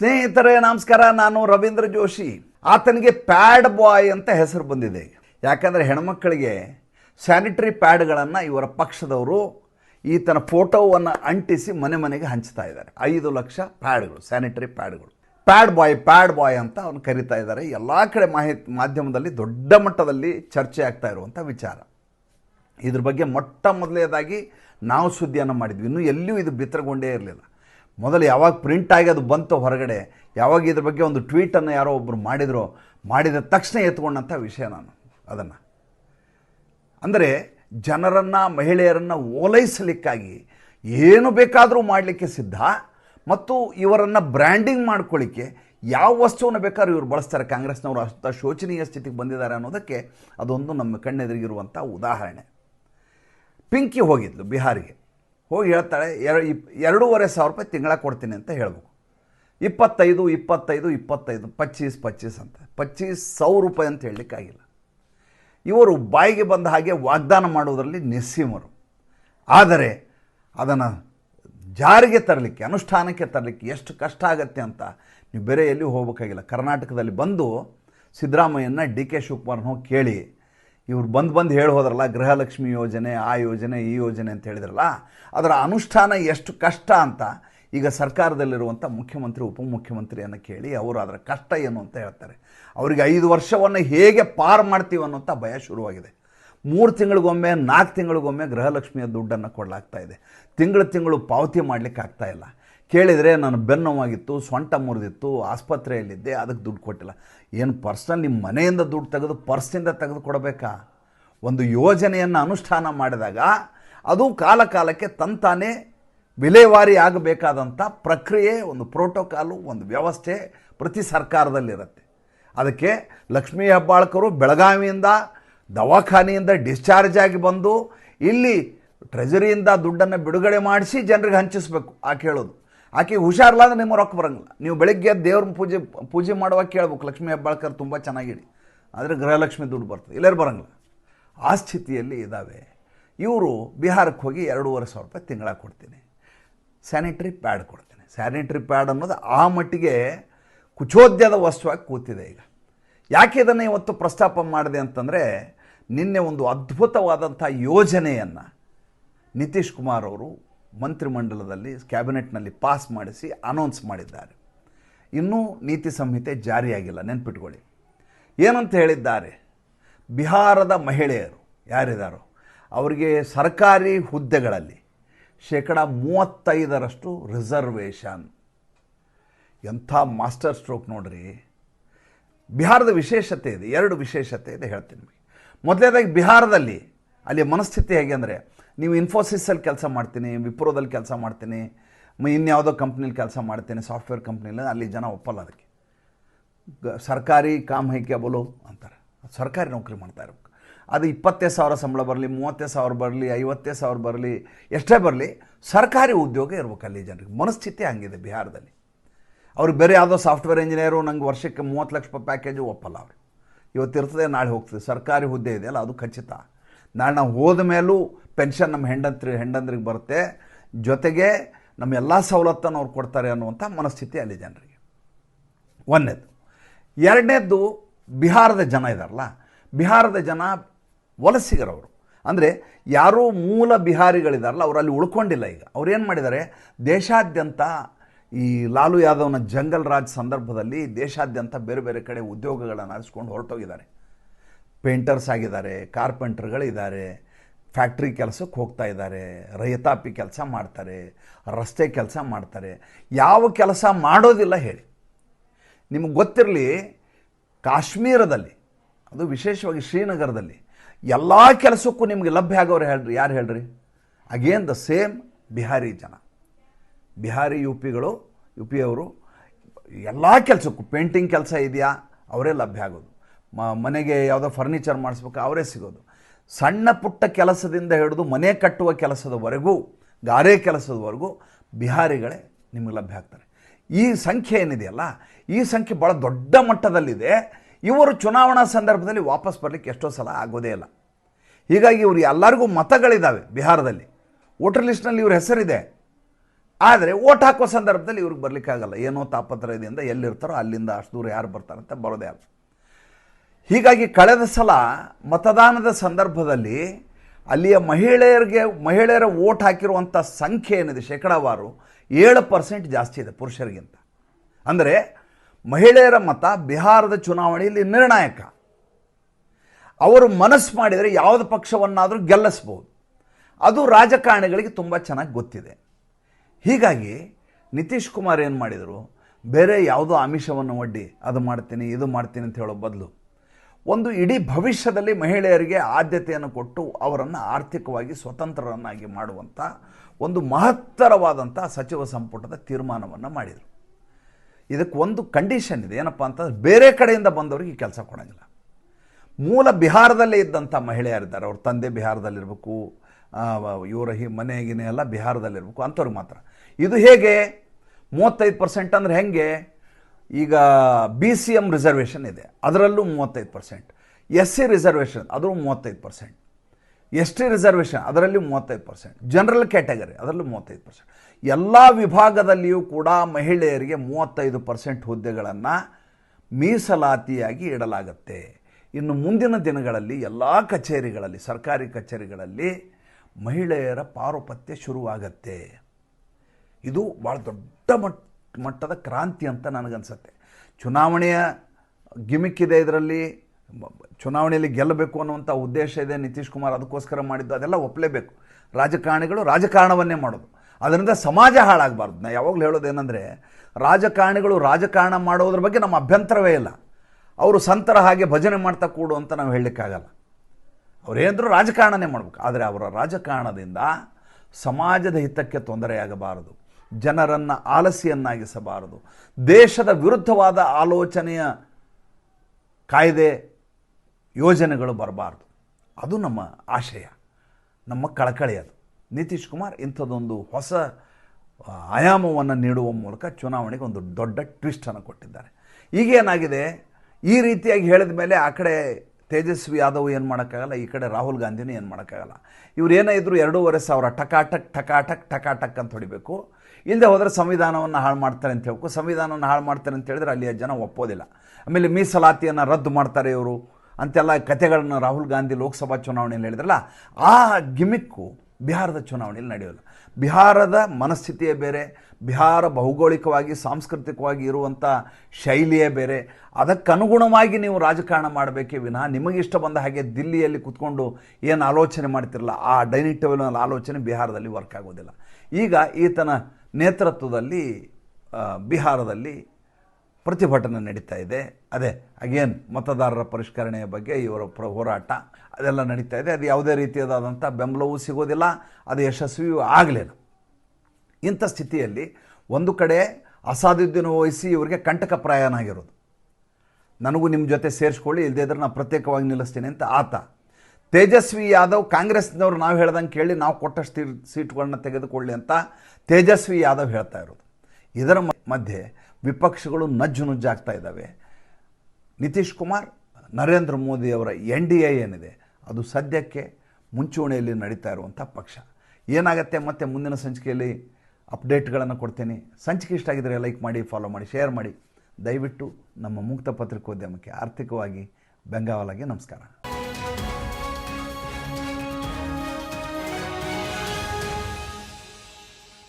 ಸ್ನೇಹಿತರೇ, ನಮಸ್ಕಾರ. ನಾನು ರವೀಂದ್ರ ಜೋಶಿ. ಆತನಿಗೆ ಪ್ಯಾಡ್ ಬಾಯ್ ಅಂತ ಹೆಸರು ಬಂದಿದೆ. ಯಾಕಂದರೆ ಹೆಣ್ಮಕ್ಕಳಿಗೆ ಸ್ಯಾನಿಟರಿ ಪ್ಯಾಡ್ಗಳನ್ನು ಇವರ ಪಕ್ಷದವರು ಈತನ ಫೋಟೋವನ್ನು ಅಂಟಿಸಿ ಮನೆ ಮನೆಗೆ ಹಂಚ್ತಾ ಇದ್ದಾರೆ. ಐದು ಲಕ್ಷ ಪ್ಯಾಡ್ಗಳು, ಸ್ಯಾನಿಟರಿ ಪ್ಯಾಡ್ಗಳು. ಪ್ಯಾಡ್ ಬಾಯ್ ಪ್ಯಾಡ್ ಬಾಯ್ ಅಂತ ಅವನು ಕರಿತಾ ಇದ್ದಾರೆ. ಎಲ್ಲ ಕಡೆ ಮಾಹಿತಿ ಮಾಧ್ಯಮದಲ್ಲಿ ದೊಡ್ಡ ಮಟ್ಟದಲ್ಲಿ ಚರ್ಚೆ ಆಗ್ತಾ ಇರುವಂಥ ವಿಚಾರ. ಇದ್ರ ಬಗ್ಗೆ ಮೊಟ್ಟ ಮೊದಲನೇದಾಗಿ ನಾವು ಸುದ್ದಿಯನ್ನು ಮಾಡಿದ್ವಿ. ಇನ್ನೂ ಎಲ್ಲಿಯೂ ಇದು ಬಿತ್ತರಗೊಂಡೇ ಇರಲಿಲ್ಲ. ಮೊದಲು ಯಾವಾಗ ಪ್ರಿಂಟ್ ಆಗಿ ಅದು ಬಂತು ಹೊರಗಡೆ, ಯಾವಾಗ ಇದ್ರ ಬಗ್ಗೆ ಒಂದು ಟ್ವೀಟನ್ನು ಯಾರೋ ಒಬ್ಬರು ಮಾಡಿದ್ರು, ಮಾಡಿದ ತಕ್ಷಣ ಎತ್ಕೊಂಡಂಥ ವಿಷಯ ನಾನು ಅದನ್ನು. ಅಂದರೆ ಜನರನ್ನು, ಮಹಿಳೆಯರನ್ನು ಓಲೈಸಲಿಕ್ಕಾಗಿ ಏನು ಬೇಕಾದರೂ ಮಾಡಲಿಕ್ಕೆ ಸಿದ್ಧ, ಮತ್ತು ಇವರನ್ನು ಬ್ರ್ಯಾಂಡಿಂಗ್ ಮಾಡ್ಕೊಳ್ಳಿಕ್ಕೆ ಯಾವ ವಸ್ತುವನ್ನು ಬೇಕಾದ್ರೂ ಇವರು ಬಳಸ್ತಾರೆ. ಕಾಂಗ್ರೆಸ್ನವರು ಅಷ್ಟ ಶೋಚನೀಯ ಸ್ಥಿತಿಗೆ ಬಂದಿದ್ದಾರೆ ಅನ್ನೋದಕ್ಕೆ ಅದೊಂದು ನಮ್ಮ ಕಣ್ಣೆದುರಿಗಿರುವಂಥ ಉದಾಹರಣೆ. ಪಿಂಕಿ ಹೋಗಿದ್ಲು ಬಿಹಾರಿಗೆ. ಹೋಗಿ ಹೇಳ್ತಾಳೆ, ಎರಡು, ಇಪ್, ಎರಡೂವರೆ ಸಾವಿರ ರೂಪಾಯಿ ತಿಂಗಳ ಕೊಡ್ತೀನಿ ಅಂತ ಹೇಳಬೇಕು. ಇಪ್ಪತ್ತೈದು ಇಪ್ಪತ್ತೈದು ಇಪ್ಪತ್ತೈದು, ಪಚ್ಚೀಸ್ ಪಚ್ಚೀಸ್ ಅಂತ. ಪಚ್ಚೀಸ್ ಸಾವಿರ ರೂಪಾಯಿ ಅಂತ ಹೇಳಲಿಕ್ಕಾಗಿಲ್ಲ ಇವರು ಬಾಯಿಗೆ ಬಂದ ಹಾಗೆ ವಾಗ್ದಾನ ಮಾಡುವುದರಲ್ಲಿ ನಿಸ್ಸೀಮರು. ಆದರೆ ಅದನ್ನು ಜಾರಿಗೆ ತರಲಿಕ್ಕೆ, ಅನುಷ್ಠಾನಕ್ಕೆ ತರಲಿಕ್ಕೆ ಎಷ್ಟು ಕಷ್ಟ ಆಗತ್ತೆ ಅಂತ ನೀವು ಬೇರೆ ಎಲ್ಲಿ ಹೋಗಬೇಕಾಗಿಲ್ಲ. ಕರ್ನಾಟಕದಲ್ಲಿ ಬಂದು ಸಿದ್ದರಾಮಯ್ಯನ ಡಿ ಕೆ ಶಿವಕುಮಾರ್ನ ಕೇಳಿ ಇವ್ರು ಬಂದು ಬಂದು ಹೇಳಿ ಹೋದ್ರಲ್ಲ, ಗೃಹಲಕ್ಷ್ಮಿ ಯೋಜನೆ, ಆ ಯೋಜನೆ, ಈ ಯೋಜನೆ ಅಂತ ಹೇಳಿದ್ರಲ್ಲ, ಅದರ ಅನುಷ್ಠಾನ ಎಷ್ಟು ಕಷ್ಟ ಅಂತ ಈಗ ಸರ್ಕಾರದಲ್ಲಿರುವಂಥ ಮುಖ್ಯಮಂತ್ರಿ, ಉಪಮುಖ್ಯಮಂತ್ರಿಯನ್ನು ಕೇಳಿ ಅವರು ಅದರ ಕಷ್ಟ ಏನು ಅಂತ ಹೇಳ್ತಾರೆ. ಅವರಿಗೆ ಐದು ವರ್ಷವನ್ನು ಹೇಗೆ ಪಾರ್ ಮಾಡ್ತೀವಿ ಅನ್ನೋಂಥ ಭಯ ಶುರುವಾಗಿದೆ. ಮೂರು ತಿಂಗಳಿಗೊಮ್ಮೆ, ನಾಲ್ಕು ತಿಂಗಳಿಗೊಮ್ಮೆ ಗೃಹಲಕ್ಷ್ಮಿಯ ದುಡ್ಡನ್ನು ಕೊಡಲಾಗ್ತಾ ಇದೆ. ತಿಂಗಳು ತಿಂಗಳು ಪಾವತಿ ಮಾಡಲಿಕ್ಕೆ ಆಗ್ತಾ ಇಲ್ಲ. ಕೇಳಿದರೆ ನಾನು ಬೆನ್ನೋವಾಗಿತ್ತು ಸೊಂಟ ಮುರಿದಿತ್ತು, ಆಸ್ಪತ್ರೆಯಲ್ಲಿದ್ದೆ, ಅದಕ್ಕೆ ದುಡ್ಡು ಕೊಟ್ಟಿಲ್ಲ. ಏನು ಪರ್ಸ್ನಲ್ ನಿಮ್ಮ ಮನೆಯಿಂದ ದುಡ್ಡು ತೆಗೆದು ಪರ್ಸ್ನಿಂದ ತೆಗೆದು ಕೊಡಬೇಕಾ? ಒಂದು ಯೋಜನೆಯನ್ನು ಅನುಷ್ಠಾನ ಮಾಡಿದಾಗ ಅದು ಕಾಲ ಕಾಲಕ್ಕೆ ತಂತಾನೇ ವಿಲೇವಾರಿ ಆಗಬೇಕಾದಂಥ ಪ್ರಕ್ರಿಯೆ, ಒಂದು ಪ್ರೋಟೋಕಾಲು, ಒಂದು ವ್ಯವಸ್ಥೆ ಪ್ರತಿ ಸರ್ಕಾರದಲ್ಲಿರುತ್ತೆ. ಅದಕ್ಕೆ ಲಕ್ಷ್ಮೀ ಹೆಬ್ಬಾಳ್ಕರು ಬೆಳಗಾವಿಯಿಂದ ದವಾಖಾನೆಯಿಂದ ಡಿಸ್ಚಾರ್ಜ್ ಆಗಿ ಬಂದು ಇಲ್ಲಿ ಟ್ರೆಜರಿಯಿಂದ ದುಡ್ಡನ್ನು ಬಿಡುಗಡೆ ಮಾಡಿಸಿ ಜನರಿಗೆ ಹಂಚಿಸ್ಬೇಕು. ಆ ಹೇಳೋದು ಆಕೆ ಹುಷಾರಿಲ್ಲ ಅಂದ್ರೆ ನಿಮ್ಮ ರೊಕ್ಕ ಬರೋಂಗಿಲ್ಲ. ನೀವು ಬೆಳಗ್ಗೆ ದೇವ್ರ ಪೂಜೆ ಪೂಜೆ ಮಾಡುವಾಗ ಕೇಳ್ಬೇಕು, ಲಕ್ಷ್ಮೀ ಹೆಬ್ಬಾಳ್ಕರ್ ತುಂಬ ಚೆನ್ನಾಗಿಡಿ. ಆದರೆ ಗೃಹಲಕ್ಷ್ಮಿ ದುಡ್ಡು ಬರ್ತದೆ. ಎಲ್ಲರೂ ಬರೋಂಗಿಲ್ಲ. ಆ ಸ್ಥಿತಿಯಲ್ಲಿ ಇದ್ದಾವೆ ಇವರು ಬಿಹಾರಕ್ಕೆ ಹೋಗಿ ಎರಡೂವರೆ ಸಾವಿರ ರೂಪಾಯಿ ತಿಂಗಳ ಕೊಡ್ತೀನಿ. ಸ್ಯಾನಿಟ್ರಿ ಪ್ಯಾಡ್ ಕೊಡ್ತೀನಿ. ಸ್ಯಾನಿಟ್ರಿ ಪ್ಯಾಡ್ ಅನ್ನೋದು ಆ ಮಟ್ಟಿಗೆ ಕುಚೋದ್ಯದ ವಸ್ತುವಾಗಿ ಕೂತಿದೆ ಈಗ. ಯಾಕೆ ಇದನ್ನು ಇವತ್ತು ಪ್ರಸ್ತಾಪ ಮಾಡಿದೆ ಅಂತಂದರೆ, ನಿನ್ನೆ ಒಂದು ಅದ್ಭುತವಾದಂಥ ಯೋಜನೆಯನ್ನು ನಿತೀಶ್ ಕುಮಾರ್ ಅವರು ಮಂತ್ರಿಮಂಡಲದಲ್ಲಿ ಕ್ಯಾಬಿನೆಟ್ನಲ್ಲಿ ಪಾಸ್ ಮಾಡಿಸಿ ಅನೌನ್ಸ್ ಮಾಡಿದ್ದಾರೆ. ಇನ್ನೂ ನೀತಿ ಸಂಹಿತೆ ಜಾರಿಯಾಗಿಲ್ಲ. ನೆನ್ಪಿಟ್ಕೊಳ್ಳಿ. ಏನಂತ ಹೇಳಿದ್ದಾರೆ? ಬಿಹಾರದ ಮಹಿಳೆಯರು ಯಾರಿದ್ದಾರೋ ಅವರಿಗೆ ಸರ್ಕಾರಿ ಹುದ್ದೆಗಳಲ್ಲಿ ಶೇಕಡ ಮೂವತ್ತೈದರಷ್ಟು ರಿಸರ್ವೇಷನ್. ಎಂಥ ಮಾಸ್ಟರ್ ಸ್ಟ್ರೋಕ್ ನೋಡ್ರಿ. ಬಿಹಾರದ ವಿಶೇಷತೆ ಇದೆ. ಎರಡು ವಿಶೇಷತೆ ಇದೆ ಹೇಳ್ತೀನಿ ನಿಮಗೆ. ಮೊದಲನೇದಾಗಿ ಬಿಹಾರದಲ್ಲಿ ಅಲ್ಲಿ ಮನಸ್ಥಿತಿ ಹೇಗೆ ಅಂದರೆ ನೀವು ಇನ್ಫೋಸಿಸಲ್ಲಿ ಕೆಲಸ ಮಾಡ್ತೀನಿ ವಿಪ್ರೋದಲ್ಲಿ ಕೆಲಸ ಮಾಡ್ತೀನಿ ಇನ್ಯಾವುದೋ ಕಂಪ್ನೀಲಿ ಕೆಲಸ ಮಾಡ್ತೀನಿ ಸಾಫ್ಟ್ವೇರ್ ಕಂಪ್ನಿಲಿ ಅಲ್ಲಿ ಜನ ಒಪ್ಪಲ್ಲ ಅದಕ್ಕೆ. ಸರ್ಕಾರಿ ಕಾಮ್ ಹೈ ಕ್ಯಾ ಬೋಲೋ ಅಂತಾರೆ ಸರ್ಕಾರಿ ನೌಕರಿ ಮಾಡ್ತಾ ಇರಬೇಕು. ಅದು ಇಪ್ಪತ್ತೇ ಸಾವಿರ ಸಂಬಳ ಬರಲಿ, ಮೂವತ್ತೇ ಸಾವಿರ ಬರಲಿ, ಐವತ್ತೇ ಸಾವಿರ ಬರಲಿ, ಎಷ್ಟೇ ಬರಲಿ, ಸರ್ಕಾರಿ ಉದ್ಯೋಗ ಇರ್ಬೇಕು ಅಲ್ಲಿ ಜನರಿಗೆ. ಮನಸ್ಥಿತಿ ಹಂಗಿದೆ ಬಿಹಾರದಲ್ಲಿ. ಅವ್ರಿಗೆ ಬೇರೆ ಯಾವುದೋ ಸಾಫ್ಟ್ವೇರ್ ಇಂಜಿನಿಯರು ನಂಗೆ ವರ್ಷಕ್ಕೆ ಮೂವತ್ತು ಲಕ್ಷ ರೂಪಾಯಿ ಪ್ಯಾಕೇಜು ಒಪ್ಪಲ್ಲ ಅವರು. ಇವತ್ತು ಇರ್ತದೆ ನಾಳೆ ಹೋಗ್ತದೆ. ಸರ್ಕಾರಿ ಹುದ್ದೆ ಇದೆಯಲ್ಲ, ಅದು ಖಚಿತ. ನಾಳೆ ನಾವು ಹೋದ ಮೇಲೂ ಪೆನ್ಷನ್ ನಮ್ಮ ಹೆಂಡಂತ್ರಿ ಹೆಂಡಂದ್ರಿಗೆ ಬರುತ್ತೆ. ಜೊತೆಗೆ ನಮ್ಮ ಎಲ್ಲ ಸವಲತ್ತನ್ನು ಅವ್ರು ಕೊಡ್ತಾರೆ ಅನ್ನುವಂಥ ಮನಸ್ಥಿತಿ ಅಲ್ಲಿ ಜನರಿಗೆ. ಒಂದನೇದು. ಎರಡನೇದ್ದು ಬಿಹಾರದ ಜನ ಇದಾರಲ್ಲ. ಬಿಹಾರದ ಜನ ವಲಸಿಗರವರು. ಅಂದರೆ ಯಾರು ಮೂಲ ಬಿಹಾರಿಗಳಿದಾರಲ್ಲ ಅವರು ಅಲ್ಲಿ ಉಳ್ಕೊಂಡಿಲ್ಲ ಈಗ. ಏನು ಮಾಡಿದ್ದಾರೆ ದೇಶಾದ್ಯಂತ ಈ ಲಾಲು ಯಾದವ್ನ ಜಂಗಲ್ ರಾಜ್ ಸಂದರ್ಭದಲ್ಲಿ ದೇಶಾದ್ಯಂತ ಬೇರೆ ಬೇರೆ ಕಡೆ ಉದ್ಯೋಗಗಳನ್ನು ಆರಿಸ್ಕೊಂಡು ಹೊರಟೋಗಿದ್ದಾರೆ. ಪೇಂಟರ್ಸ್ ಆಗಿದ್ದಾರೆ, ಕಾರ್ಪೆಂಟರ್ಗಳಿದ್ದಾರೆ ಫ್ಯಾಕ್ಟ್ರಿ ಕೆಲಸಕ್ಕೆ ಹೋಗ್ತಾ ಇದ್ದಾರೆ, ರೈತಾಪಿ ಕೆಲಸ ಮಾಡ್ತಾರೆ, ರಸ್ತೆ ಕೆಲಸ ಮಾಡ್ತಾರೆ. ಯಾವ ಕೆಲಸ ಮಾಡೋದಿಲ್ಲ ಹೇಳಿ. ನಿಮಗೆ ಗೊತ್ತಿರಲಿ, ಕಾಶ್ಮೀರದಲ್ಲಿ, ಅದು ವಿಶೇಷವಾಗಿ ಶ್ರೀನಗರದಲ್ಲಿ, ಎಲ್ಲ ಕೆಲಸಕ್ಕೂ ನಿಮಗೆ ಲಭ್ಯ ಆಗೋರು ಹೇಳ್ರಿ, ಯಾರು ಹೇಳ್ರಿ? ಅಗೇನ್ ದ ಸೇಮ್ ಬಿಹಾರಿ ಜನ. ಬಿಹಾರಿ ಯು ಪಿಗಳು ಯು ಪಿಯವರು ಎಲ್ಲ ಕೆಲಸಕ್ಕೂ ಪೇಂಟಿಂಗ್ ಕೆಲಸ ಇದೆಯಾ? ಅವರೇ ಲಭ್ಯ ಆಗೋದು. ಮನೆಗೆ ಯಾವುದೋ ಫರ್ನಿಚರ್ ಮಾಡಿಸ್ಬೇಕು, ಅವರೇ ಸಿಗೋದು. ಸಣ್ಣ ಪುಟ್ಟ ಕೆಲಸದಿಂದ ಹಿಡಿದು ಮನೆ ಕಟ್ಟುವ ಕೆಲಸದವರೆಗೂ, ಗಾರೆ ಕೆಲಸದವರೆಗೂ ಬಿಹಾರಿಗಳೇ ನಿಮಗೆ ಲಭ್ಯ ಆಗ್ತಾರೆ. ಈ ಸಂಖ್ಯೆ ಏನಿದೆಯಲ್ಲ, ಈ ಸಂಖ್ಯೆ ಭಾಳ ದೊಡ್ಡ ಮಟ್ಟದಲ್ಲಿದೆ. ಇವರು ಚುನಾವಣಾ ಸಂದರ್ಭದಲ್ಲಿ ವಾಪಸ್ ಬರಲಿಕ್ಕೆ ಎಷ್ಟೋ ಸಲ ಆಗೋದೇ ಇಲ್ಲ. ಹೀಗಾಗಿ ಇವರು ಎಲ್ಲರಿಗೂ ಮತಗಳಿದ್ದಾವೆ ಬಿಹಾರದಲ್ಲಿ. ವೋಟರ್ ಲಿಸ್ಟ್ನಲ್ಲಿ ಇವ್ರ ಹೆಸರಿದೆ. ಆದರೆ ಓಟ್ ಹಾಕೋ ಸಂದರ್ಭದಲ್ಲಿ ಇವ್ರಿಗೆ ಬರಲಿಕ್ಕಾಗಲ್ಲ. ಏನೋ ತಾಪತ್ರಯದಿಂದ ಎಲ್ಲಿರ್ತಾರೋ ಅಲ್ಲಿಂದ ಅಷ್ಟು ದೂರ ಯಾರು ಬರ್ತಾರಂತ ಬರೋದೇ ಯಾರು ಹೀಗಾಗಿ ಕಳೆದ ಸಲ ಮತದಾನದ ಸಂದರ್ಭದಲ್ಲಿ ಅಲ್ಲಿಯ ಮಹಿಳೆಯರಿಗೆ, ಮಹಿಳೆಯರ ಓಟ್ ಹಾಕಿರುವಂಥ ಸಂಖ್ಯೆ ಏನಿದೆ, ಶೇಕಡಾವಾರು ಏಳು ಪರ್ಸೆಂಟ್ ಜಾಸ್ತಿ ಇದೆ ಪುರುಷರಿಗಿಂತ. ಅಂದರೆ ಮಹಿಳೆಯರ ಮತ ಬಿಹಾರದ ಚುನಾವಣೆಯಲ್ಲಿ ನಿರ್ಣಾಯಕ. ಅವರು ಮನಸ್ಸು ಮಾಡಿದರೆ ಯಾವುದು ಪಕ್ಷವನ್ನಾದರೂ ಗೆಲ್ಲಿಸ್ಬೋದು. ಅದು ರಾಜಕಾರಣಿಗಳಿಗೆ ತುಂಬ ಚೆನ್ನಾಗಿ ಗೊತ್ತಿದೆ. ಹೀಗಾಗಿ ನಿತೀಶ್ ಕುಮಾರ್ ಏನು ಮಾಡಿದರು, ಬೇರೆ ಯಾವುದೋ ಆಮಿಷವನ್ನು ಒಡ್ಡಿ, ಅದು ಮಾಡ್ತೀನಿ, ಇದು ಮಾಡ್ತೀನಿ ಅಂತ ಹೇಳೋ ಬದಲು ಒಂದು ಇಡೀ ಭವಿಷ್ಯದಲ್ಲಿ ಮಹಿಳೆಯರಿಗೆ ಆದ್ಯತೆಯನ್ನು ಕೊಟ್ಟು ಅವರನ್ನು ಆರ್ಥಿಕವಾಗಿ ಸ್ವತಂತ್ರರನ್ನಾಗಿ ಮಾಡುವಂಥ ಒಂದು ಮಹತ್ತರವಾದಂಥ ಸಚಿವ ಸಂಪುಟದ ತೀರ್ಮಾನವನ್ನು ಮಾಡಿದರು. ಇದಕ್ಕೆ ಒಂದು ಕಂಡೀಷನ್ ಇದೆ. ಏನಪ್ಪ ಅಂತಂದ್ರೆ ಬೇರೆ ಕಡೆಯಿಂದ ಬಂದವರಿಗೆ ಈ ಕೆಲಸ ಕೊಡೋಂಗಿಲ್ಲ. ಮೂಲ ಬಿಹಾರದಲ್ಲೇ ಇದ್ದಂಥ ಮಹಿಳೆಯರಿದ್ದಾರೆ. ಅವ್ರ ತಂದೆ ಬಿಹಾರದಲ್ಲಿರಬೇಕು ಇವರ ಹಿ ಮನೆಗಿನೇ ಎಲ್ಲ ಬಿಹಾರದಲ್ಲಿರಬೇಕು ಅಂಥವ್ರಿಗೆ ಮಾತ್ರ. ಇದು ಹೇಗೆ? ಮೂವತ್ತೈದು ಪರ್ಸೆಂಟ್ ಅಂದರೆ ಹೆಂಗೆ? ಈಗ ಬಿ ಸಿ ಎಂ ರಿಸರ್ವೇಷನ್ ಇದೆ. ಅದರಲ್ಲೂ ಮೂವತ್ತೈದು ಪರ್ಸೆಂಟ್ ಎಸ್ ಸಿ ರಿಸರ್ವೇಷನ್ ಅದು ಮೂವತ್ತೈದು ಪರ್ಸೆಂಟ್ ಎಸ್ ಟಿ ರಿಸರ್ವೇಷನ್ ಅದರಲ್ಲಿ ಮೂವತ್ತೈದು ಪರ್ಸೆಂಟ್ ಜನರಲ್ ಕ್ಯಾಟಗರಿ ಅದರಲ್ಲೂ ಮೂವತ್ತೈದು ಪರ್ಸೆಂಟ್ ಎಲ್ಲ ವಿಭಾಗದಲ್ಲಿಯೂ ಕೂಡ ಮಹಿಳೆಯರಿಗೆ ಮೂವತ್ತೈದು ಪರ್ಸೆಂಟ್ ಹುದ್ದೆಗಳನ್ನು ಮೀಸಲಾತಿಯಾಗಿ ಇಡಲಾಗುತ್ತೆ. ಇನ್ನು ಮುಂದಿನ ದಿನಗಳಲ್ಲಿ ಎಲ್ಲ ಕಚೇರಿಗಳಲ್ಲಿ, ಸರ್ಕಾರಿ ಕಚೇರಿಗಳಲ್ಲಿ ಮಹಿಳೆಯರ ಪಾರುಪತ್ಯ ಶುರುವಾಗತ್ತೆ. ಇದು ಭಾಳ ದೊಡ್ಡ ಮಟ್ ಮಟ್ಟದ ಕ್ರಾಂತಿ ಅಂತ ನನಗನ್ಸುತ್ತೆ. ಚುನಾವಣೆಯ ಗಿಮಿಕ್ ಇದೆ ಇದರಲ್ಲಿ, ಚುನಾವಣೆಯಲ್ಲಿ ಗೆಲ್ಲಬೇಕು ಅನ್ನುವಂಥ ಉದ್ದೇಶ ಇದೆ ನಿತೀಶ್ ಕುಮಾರ್ ಅದಕ್ಕೋಸ್ಕರ ಮಾಡಿದ್ದು, ಅದೆಲ್ಲ ಒಪ್ಪಲೇಬೇಕು ರಾಜಕಾರಣಿಗಳು ರಾಜಕಾರಣವನ್ನೇ ಮಾಡೋದು. ಅದರಿಂದ ಸಮಾಜ ಹಾಳಾಗಬಾರ್ದು. ನಾ ಯಾವಾಗಲೂ ಹೇಳೋದೇನೆಂದರೆ, ರಾಜಕಾರಣಿಗಳು ರಾಜಕಾರಣ ಮಾಡೋದ್ರ ಬಗ್ಗೆ ನಮ್ಮ ಅಭ್ಯಂತರವೇ ಇಲ್ಲ. ಅವರು ಸಂತರ ಹಾಗೆ ಭಜನೆ ಮಾಡ್ತಾ ಕೂಡು ಅಂತ ನಾವು ಹೇಳಲಿಕ್ಕಾಗಲ್ಲ. ಅವರೇನಾದರೂ ರಾಜಕಾರಣನೇ ಮಾಡಬೇಕು. ಆದರೆ ಅವರ ರಾಜಕಾರಣದಿಂದ ಸಮಾಜದ ಹಿತಕ್ಕೆ ತೊಂದರೆಯಾಗಬಾರದು. ಜನರನ್ನು ಆಲಸಿಯನ್ನಾಗಿಸಬಾರದು ದೇಶದ ವಿರುದ್ಧವಾದ ಆಲೋಚನೆಯ ಕಾಯ್ದೆ, ಯೋಜನೆಗಳು ಬರಬಾರ್ದು. ಅದು ನಮ್ಮ ಆಶಯ. ನಮ್ಮ ಕಳಕಳಿ ಅದು. ನಿತೀಶ್ ಕುಮಾರ್ ಇಂಥದ್ದೊಂದು ಹೊಸ ಆಯಾಮವನ್ನು ನೀಡುವ ಮೂಲಕ ಚುನಾವಣೆಗೆ ಒಂದು ದೊಡ್ಡ ಟ್ವಿಸ್ಟನ್ನು ಕೊಟ್ಟಿದ್ದಾರೆ. ಈಗೇನಾಗಿದೆ? ಈ ರೀತಿಯಾಗಿ ಹೇಳಿದ ಮೇಲೆ ಆ ಕಡೆ ತೇಜಸ್ವಿ ಯಾದವ್ ಏನು ಮಾಡೋಕ್ಕಾಗಲ್ಲ, ಈ ಕಡೆ ರಾಹುಲ್ ಗಾಂಧಿನೂ ಏನು ಮಾಡೋಕ್ಕಾಗಲ್ಲ. ಇವ್ರು ಏನೇ ಇದ್ರು ಎರಡೂವರೆ ಸಾವಿರ ಟಕಾಟಕ್ ಟಕಾಟಕ್ ಟಕಾಟಕ್ ಅಂತ ಹೊಡಿಬೇಕು. ಇಲ್ಲದೆ ಹೋದರೆ ಸಂವಿಧಾನವನ್ನು ಹಾಳು ಮಾಡ್ತಾರೆ ಅಂತ ಹೇಳ್ಕೊ ಸಂವಿಧಾನವನ್ನು ಹಾಳು ಮಾಡ್ತಾರೆ ಅಂತ ಹೇಳಿದ್ರೆ ಅಲ್ಲಿಯ ಜನ ಒಪ್ಪೋದಿಲ್ಲ. ಆಮೇಲೆ ಮೀಸಲಾತಿಯನ್ನು ರದ್ದು ಮಾಡ್ತಾರೆ ಇವರು. ಅಂತೆಲ್ಲ ಕತೆಗಳನ್ನು ರಾಹುಲ್ ಗಾಂಧಿ ಲೋಕಸಭಾ ಚುನಾವಣೆಯಲ್ಲಿ ಹೇಳಿದ್ರಲ್ಲ, ಆ ಗಿಮಿಕ್ಕು ಬಿಹಾರದ ಚುನಾವಣೆಯಲ್ಲಿ ನಡೆಯೋಲ್ಲ. ಬಿಹಾರದ ಮನಸ್ಥಿತಿಯೇ ಬೇರೆ, ಬಿಹಾರ ಭೌಗೋಳಿಕವಾಗಿ, ಸಾಂಸ್ಕೃತಿಕವಾಗಿ ಇರುವಂಥ ಶೈಲಿಯೇ ಬೇರೆ. ಅದಕ್ಕನುಗುಣವಾಗಿ ನೀವು ರಾಜಕಾರಣ ಮಾಡಬೇಕೇ ವಿನಃ ನಿಮಗಿಷ್ಟ ಬಂದ ಹಾಗೆ ದಿಲ್ಲಿಯಲ್ಲಿ ಕುತ್ಕೊಂಡು ಏನು ಆಲೋಚನೆ ಮಾಡ್ತಿರಲ್ಲ, ಆ ಡೈನಿಂಗ್ ಟೇಬಲ್ ಆಲೋಚನೆ ಬಿಹಾರದಲ್ಲಿ ವರ್ಕ್ ಆಗೋದಿಲ್ಲ. ಈಗ ಈತನ ನೇತೃತ್ವದಲ್ಲಿ ಬಿಹಾರದಲ್ಲಿ ಪ್ರತಿಭಟನೆ ನಡೀತಾ ಇದೆ. ಅದೇ ಅಗೇನ್ ಮತದಾರರ ಪರಿಷ್ಕರಣೆಯ ಬಗ್ಗೆ ಇವರ ಪ್ರ, ಹೋರಾಟ ಅದೆಲ್ಲ ನಡೀತಾ ಇದೆ. ಅದು ಯಾವುದೇ ರೀತಿಯಾದಂಥ ಬೆಂಬಲವೂ ಸಿಗೋದಿಲ್ಲ. ಅದು ಯಶಸ್ವಿಯೂ ಆಗಲಿಲ್ಲ ಇಂಥ ಸ್ಥಿತಿಯಲ್ಲಿ ಒಂದು ಕಡೆ ಅಸಾದುದ್ದೀನ್ ವಹಿಸಿ ಇವರಿಗೆ ಕಂಟಕ ಪ್ರಾಯನಾಗಿರೋದು ನನಗೂ ನಿಮ್ಮ ಜೊತೆ ಸೇರಿಸ್ಕೊಳ್ಳಿ ಇಲ್ಲದೇ ಇದ್ರೆ ನಾನು ಪ್ರತ್ಯೇಕವಾಗಿ ನಿಲ್ಲಿಸ್ತೀನಿ ಅಂತ ಆತ ತೇಜಸ್ವಿ ಯಾದವ್ ಕಾಂಗ್ರೆಸ್ನವ್ರು ನಾವು ಹೇಳ್ದಂಗೆ ಕೇಳಿ ನಾವು ಕೊಟ್ಟಷ್ಟು ಸೀಟ್ಗಳನ್ನ ತೆಗೆದುಕೊಳ್ಳಿ ಅಂತ ತೇಜಸ್ವಿ ಯಾದವ್ ಹೇಳ್ತಾ ಇರೋದು. ಇದರ ಮಧ್ಯೆ ವಿಪಕ್ಷಗಳು ನಜ್ಜು ನುಜ್ಜಾಗ್ತಾ ಇದ್ದಾವೆ. ನಿತೀಶ್ ಕುಮಾರ್, ನರೇಂದ್ರ ಮೋದಿಯವರ ಎನ್ ಡಿ ಎ ಏನಿದೆ, ಅದು ಸದ್ಯಕ್ಕೆ ಮುಂಚೂಣಿಯಲ್ಲಿ ನಡೀತಾ ಇರುವಂಥ ಪಕ್ಷ. ಏನಾಗುತ್ತೆ ಮತ್ತೆ ಮುಂದಿನ ಸಂಚಿಕೆಯಲ್ಲಿ ಅಪ್ಡೇಟ್ಗಳನ್ನು ಕೊಡ್ತೀನಿ. ಸಂಚಿಕೆ ಇಷ್ಟ ಆಗಿದ್ರೆ ಲೈಕ್ ಮಾಡಿ ಫಾಲೋ ಮಾಡಿ ಶೇರ್ ಮಾಡಿ. ದಯವಿಟ್ಟು ನಮ್ಮ ಮುಕ್ತ ಪತ್ರಿಕೋದ್ಯಮಕ್ಕೆ ಆರ್ಥಿಕವಾಗಿ ಬೆಂಗಾವಲಾಗಿ ನಮಸ್ಕಾರ.